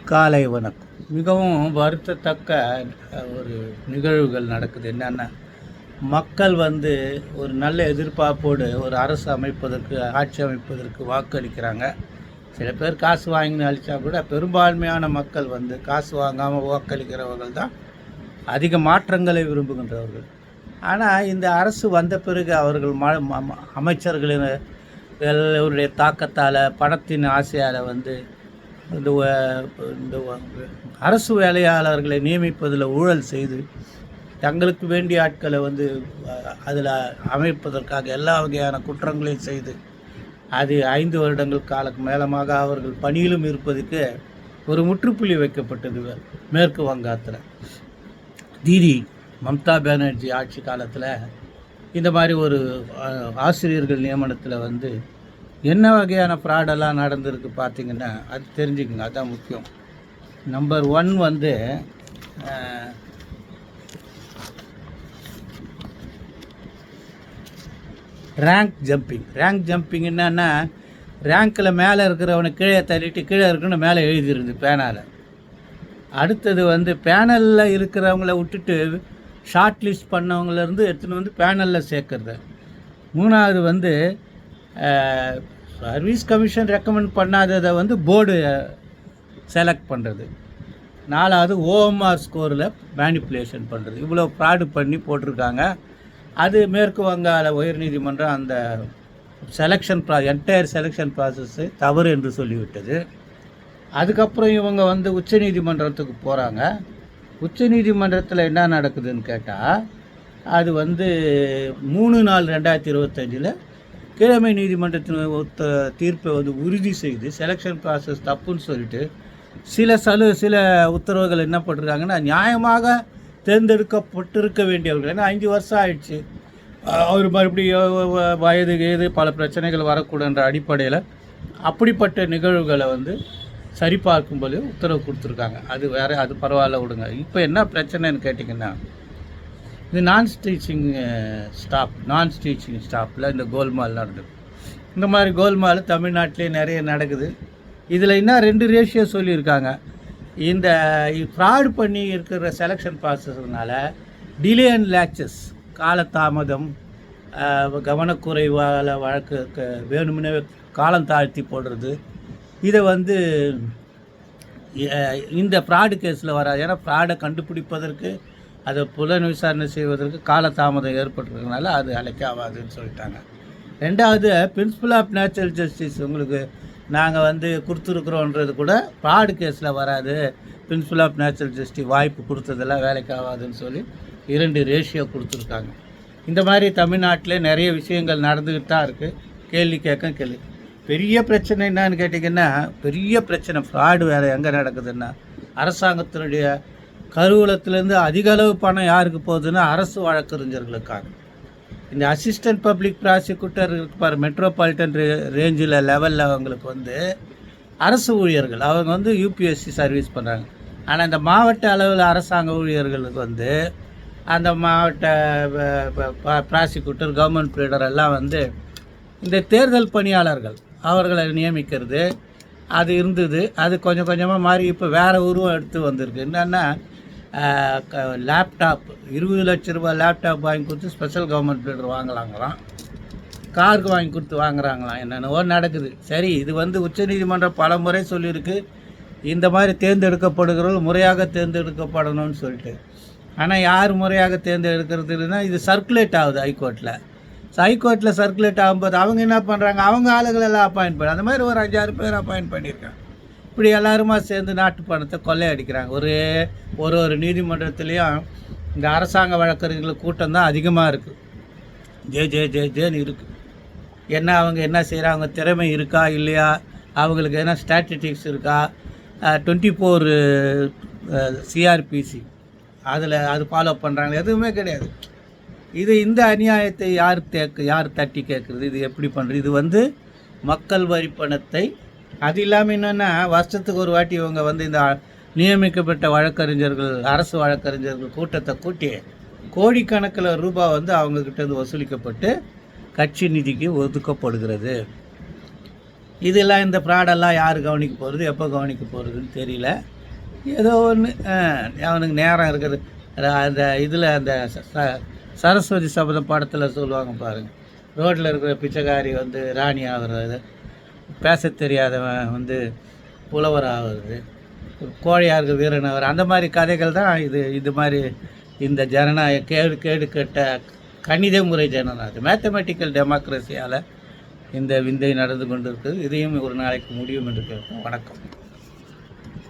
காலை வணக்கம். மிகவும் வருத்தத்தக்க ஒரு நிகழ்வுகள் நடக்குது. என்னென்னா மக்கள் வந்து ஒரு நல்ல எதிர்பார்ப்போடு ஒரு அரசு அமைப்பதற்கு ஆட்சி அமைப்பதற்கு வாக்களிக்கிறாங்க. சில பேர் காசு வாங்கின்னு அழிச்சா கூட பெரும்பான்மையான மக்கள் வந்து காசு வாங்காமல் வாக்களிக்கிறவர்கள் தான் அதிக மாற்றங்களை விரும்புகின்றவர்கள். ஆனால் இந்த அரசு வந்த பிறகு அவர்கள் ம ம- அமைச்சர்களின் எல்லோருடைய தாக்கத்தால் பணத்தின் ஆசையால் வந்து இந்த இந்த அரசு வேலையாளர்களை நியமிப்பதில் ஊழல் செய்து தங்களுக்கு வேண்டிய ஆட்களை வந்து அதில் அமைப்பதற்காக எல்லா வகையான குற்றங்களையும் செய்து அது ஐந்து வருடங்கள் காலக்கு மேலமாக அவர்கள் பணியிலும் இருப்பதுக்கு ஒரு முற்றுப்புள்ளி வைக்கப்பட்டது மேற்கு வங்காத்தில் தீதி மம்தா பானர்ஜி ஆட்சி காலத்தில் இந்த மாதிரி ஒரு ஆசிரியர்கள் நியமனத்தில் வந்து என்ன வகையான ஃப்ராடெல்லாம் நடந்திருக்கு பார்த்தீங்கன்னா அது தெரிஞ்சுக்குங்க. அதுதான் முக்கியம். நம்பர் ஒன் வந்து ரேங்க் ஜம்பிங் ரேங்க் ஜம்பிங் என்னன்னா ரேங்க்கில் மேலே இருக்கிறவனை கீழே தள்ளிட்டு கீழே இருக்குன்னு மேலே எழுதிருந்து பேனால். அடுத்தது வந்து பேனலில் இருக்கிறவங்கள விட்டுட்டு ஷார்ட் லிஸ்ட் பண்ணவங்களேருந்து எடுத்துன்னு வந்து பேனலில் சேர்க்குறது. மூணாவது வந்து சர்வீஸ் கமிஷன் ரெக்கமெண்ட் பண்ணாததை வந்து போர்டு செலக்ட் பண்ணுறது நாலாவது ஓஎம்ஆர் ஸ்கோரில் மேனிப்புலேஷன் பண்ணுறது இவ்வளோ ஃப்ராடு பண்ணி போட்டிருக்காங்க. அது மேற்கு வங்காள உயர்நீதிமன்றம் அந்த செலெக்ஷன் ப்ரா என்டையர் செலெக்ஷன் ப்ராசஸ்ஸு தவறு என்று சொல்லிவிட்டது. அதுக்கப்புறம் இவங்க வந்து உச்சநீதிமன்றத்துக்கு போகிறாங்க உச்சநீதிமன்றத்தில் என்ன நடக்குதுன்னு கேட்டால் அது வந்து மூணு நாள் ரெண்டாயிரத்தி இருபத்தஞ்சில் கீழமை நீதிமன்றத்தின் ஒத்த தீர்ப்பை வந்து உறுதி செய்து செலெக்ஷன் ப்ராசஸ் தப்புன்னு சொல்லிட்டு சில சலு சில உத்தரவுகள் என்ன பண்ணுறாங்கன்னா நியாயமாக தேர்ந்தெடுக்கப்பட்டிருக்க வேண்டியவர்கள். ஏன்னா அஞ்சு வருஷம் ஆயிடுச்சு. அவர் மறுபடியும் வயது ஏது பல பிரச்சனைகள் வரக்கூடன்ற அடிப்படையில் அப்படிப்பட்ட நிகழ்வுகளை வந்து சரிபார்க்கும்போது உத்தரவு கொடுத்துருக்காங்க. அது வேறு அது பரவாயில்ல விடுங்க. இப்போ என்ன பிரச்சனைன்னு கேட்டிங்கன்னா இது நான் ஸ்டீச்சிங் ஸ்டாப் நான் ஸ்டீச்சிங் ஸ்டாப்பில் இந்த கோல்மால் நடந்தது இந்த மாதிரி கோல்மால் தமிழ்நாட்டிலே நிறைய நடக்குது. இதில் இன்னும் ரெண்டு ரேஷியோ சொல்லியிருக்காங்க. இந்த ஃப்ராட் பண்ணி இருக்கிற செலெக்ஷன் ப்ராசஸ்னால டிலே அண்ட் லேக்சஸ் காலதாமதம் கவனக்குறைவால் வழக்கு வேணும்னே காலம் தாழ்த்தி போடுறது. இதை வந்து இந்த ஃப்ராடு கேஸில் வராது. ஏன்னா ஃப்ராடை கண்டுபிடிப்பதற்கு அதை புலன் விசாரணை செய்வதற்கு காலதாமதம் ஏற்பட்டிருக்கனால அது அழைக்காவாதுன்னு சொல்லிட்டாங்க. ரெண்டாவது பிரின்சிபல் ஆஃப் நேச்சுரல் ஜஸ்டிஸ் உங்களுக்கு நாங்கள் வந்து கொடுத்துருக்குறோன்றது கூட ஃப்ராடு கேஸில் வராது. பிரின்சிபல் ஆஃப் நேச்சுரல் ஜஸ்டிஸ் வாய்ப்பு கொடுத்ததெல்லாம் வேலைக்கு ஆகாதுன்னு சொல்லி இரண்டு ரேஷியோ கொடுத்துருக்காங்க. இந்த மாதிரி தமிழ்நாட்டிலே நிறைய விஷயங்கள் நடந்துக்கிட்டு தான் இருக்குது கேள்வி கேட்க கேள்வி. பெரிய பிரச்சனை என்னன்னு கேட்டிங்கன்னா பெரிய பிரச்சனை ஃப்ராடு வேலை எங்கே நடக்குதுன்னா அரசாங்கத்தினுடைய கருவூலத்திலேருந்து அதிக அளவு பணம் யாருக்கு போகுதுன்னா அரசு வழக்கறிஞர்களுக்காக. இந்த அசிஸ்டன்ட் பப்ளிக் ப்ராசிக்யூட்டர் இருப்பார் மெட்ரோபாலிட்டன் ரே ரேஞ்சில் லெவலில் அவங்களுக்கு வந்து அரசு ஊழியர்கள் அவங்க வந்து யூபிஎஸ்சி சர்வீஸ் பண்ணுறாங்க ஆனால் இந்த மாவட்ட அளவில் அரசாங்க ஊழியர்களுக்கு வந்து அந்த மாவட்ட ப்ராசிக்யூட்டர் கவர்மெண்ட் ப்ரீடர் எல்லாம் வந்து இந்த தேர்தல் பணியாளர்கள் அவர்களை நியமிக்கிறது. அது இருந்தது அது கொஞ்சம் கொஞ்சமாக மாறி இப்போ வேறு உருவம் எடுத்து வந்திருக்கு. என்னென்னா லேப்டாப் இருபது லட்ச ரூபாய் லேப்டாப் வாங்கி கொடுத்து ஸ்பெஷல் கவர்மெண்ட் பில்டர் வாங்கலாங்களாம். காருக்கு வாங்கி கொடுத்து வாங்குறாங்களாம். என்னென்னவோ நடக்குது. சரி இது வந்து உச்சநீதிமன்றம் பல முறை சொல்லியிருக்கு. இந்த மாதிரி தேர்ந்தெடுக்கப்படுகிறவர்கள் முறையாக தேர்ந்தெடுக்கப்படணும்னு சொல்லிட்டு. ஆனால் யார் முறையாக தேர்ந்தெடுக்கிறது இல்லைன்னா இது சர்க்குலேட் ஆகுது ஹைகோர்ட்டில் ஹைகோர்ட்டில் சர்க்குலேட் ஆகும்போது அவங்க என்ன பண்ணுறாங்க அவங்க ஆளுகளெல்லாம் அப்பாயின்ட் பண்ணி அந்த மாதிரி ஒரு அஞ்சாறு பேர் அப்பாயின்ட் பண்ணியிருக்காங்க. இப்படி எல்லாருமா சேர்ந்து நாட்டு பணத்தை கொள்ளையடிக்கிறாங்க. ஒரு ஒரு ஒரு நீதிமன்றத்துலேயும் இந்த அரசாங்க வழக்கறிஞர்கள் கூட்டம் தான் அதிகமாக இருக்குது ஜே ஜே ஜே ஜேன்னு இருக்குது என்ன அவங்க என்ன செய்கிறாங்க திறமை இருக்கா? இல்லையா? அவங்களுக்கு என்ன ஸ்டாட்டிஸ்டிக்ஸ் இருக்கா? டுவெண்ட்டி ஃபோர் சிஆர்பிசி அதில் அது ஃபாலோ பண்ணுறாங்க எதுவுமே கிடையாது. இது இந்த அநியாயத்தை யார் தேக்க யார் தட்டி கேட்குறது இது எப்படி பண்ணுறது இது வந்து மக்கள் வரி பணத்தை அது இல்லாமல் என்னென்னா வருஷத்துக்கு ஒரு வாட்டி இவங்க வந்து இந்த நியமிக்கப்பட்ட வழக்கறிஞர்கள் அரசு வழக்கறிஞர்கள் கூட்டத்தை கூட்டி கோடிக்கணக்கில் ரூபாய் வந்து அவங்கக்கிட்டேருந்து வசூலிக்கப்பட்டு கட்சி நிதிக்கு ஒதுக்கப்படுகிறது. இதெல்லாம் இந்த ப்ராடெல்லாம் யார் கவனிக்க போகிறது எப்போ கவனிக்க போகிறதுன்னு தெரியல. ஏதோ ஒன்று அவனுக்கு நேரம் இருக்குது. அந்த இதில் அந்த ச- சரஸ்வதி சபதம் படத்தில் சொல்லுவாங்க பாருங்கள் ரோட்டில் இருக்கிற பிச்சைக்காரி வந்து ராணி ஆகிறது பேச தெரியாதவன் வந்து புலவர் ஆகுறது. கோழையாருக்கு வீரன் ஆகுறது அந்த மாதிரி கதைகள் தான் இது இது மாதிரி இந்த ஜனநாயக கேடு கேடு கெட்ட கணித முறை ஜனநாயகம். மேத்தமெட்டிக்கல் டெமோக்ரஸியால் இந்த விந்தை நடந்து கொண்டிருக்கிறது. இதையும் ஒரு நாளைக்கு முடியும் என்று கேட்போம் வணக்கம்.